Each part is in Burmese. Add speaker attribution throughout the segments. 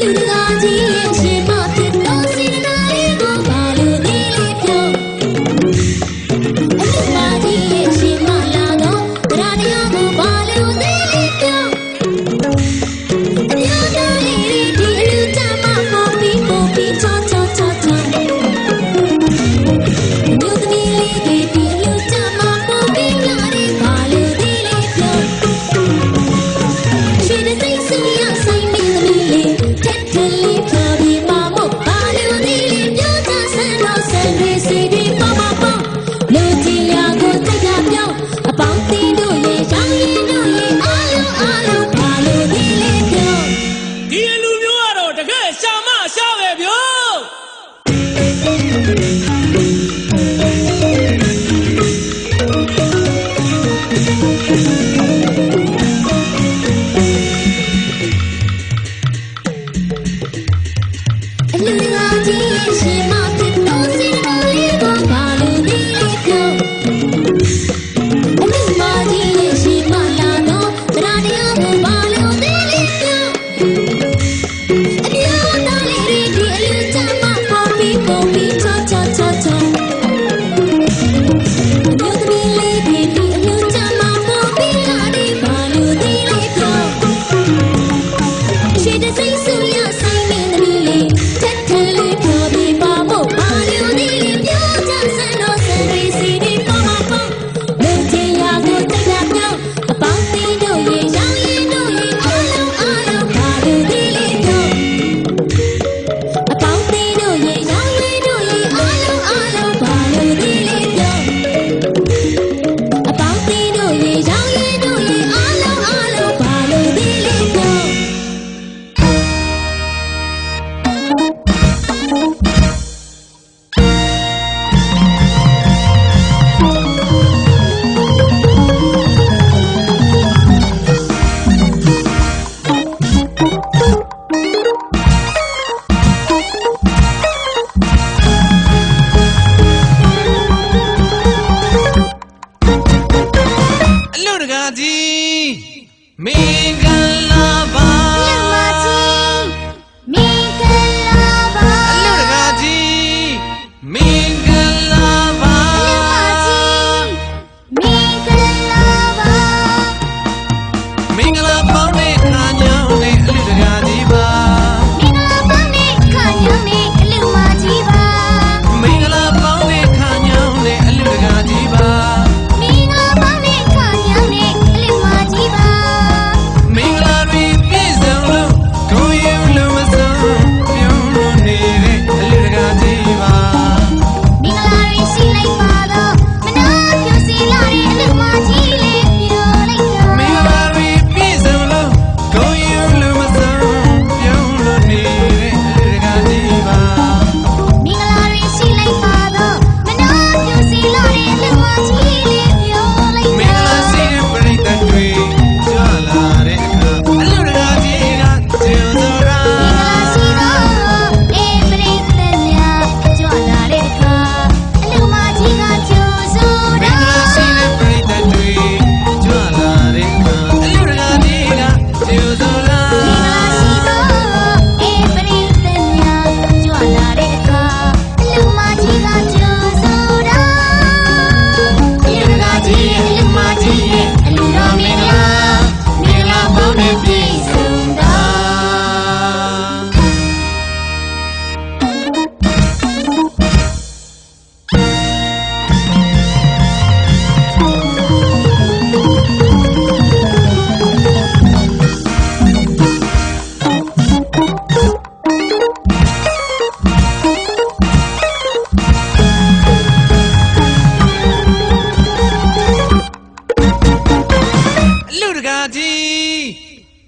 Speaker 1: 你的大惊你的老是吗？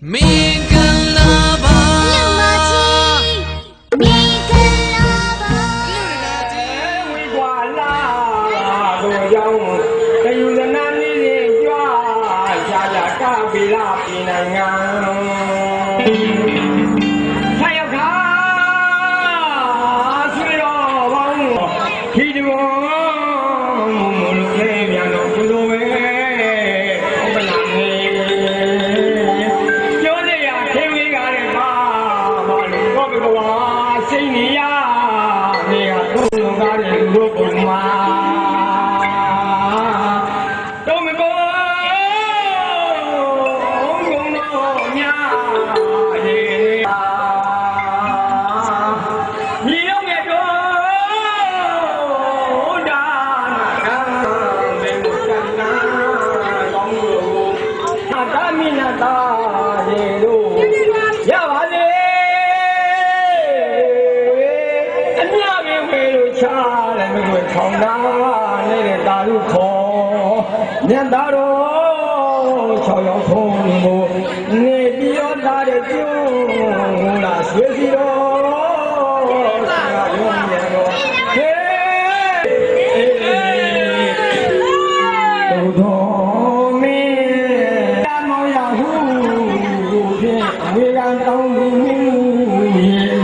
Speaker 1: Make a love. သာရေတို့ရပါလေအ
Speaker 2: မြပ
Speaker 1: င်ဝေလို့ချားလည်း
Speaker 2: မကွယ်
Speaker 1: ထောင်
Speaker 2: သားနေတဲ့တာလူ
Speaker 3: ခေါ်မြတ်သား ဝေကတောင်းပြီးရေ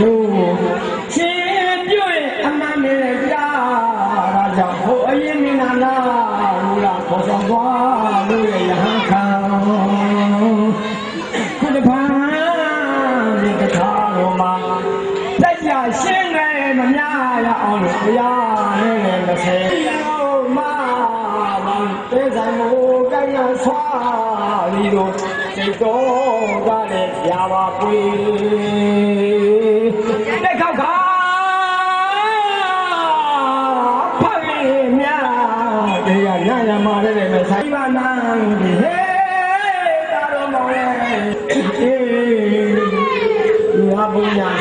Speaker 3: လို့ချင်းပြည့်အမှန်နဲ့ကြားတာကြောင့်ဟိုအရင်မင်းနာလာဟူလာခေါ်ဆောင်သွားလို့ရဟန်းခံခုတပန်းဒီတခါတော်မှာလက်ရရှင်းနေမများရအောင်လို့ဘုရားနဲ့မဆဲရောမတေးဆိုင်မို့ကညာဆွာလီတို့ စိတ်တော်ကလည်းပြပါပွေတက်ခောက်ခါဖတ်ရင်များတရားရရမှာလည်းမဆိုင်ပါနိုင်ဟဲ့တာတော်မောင်ရဲ့အေးဘုရား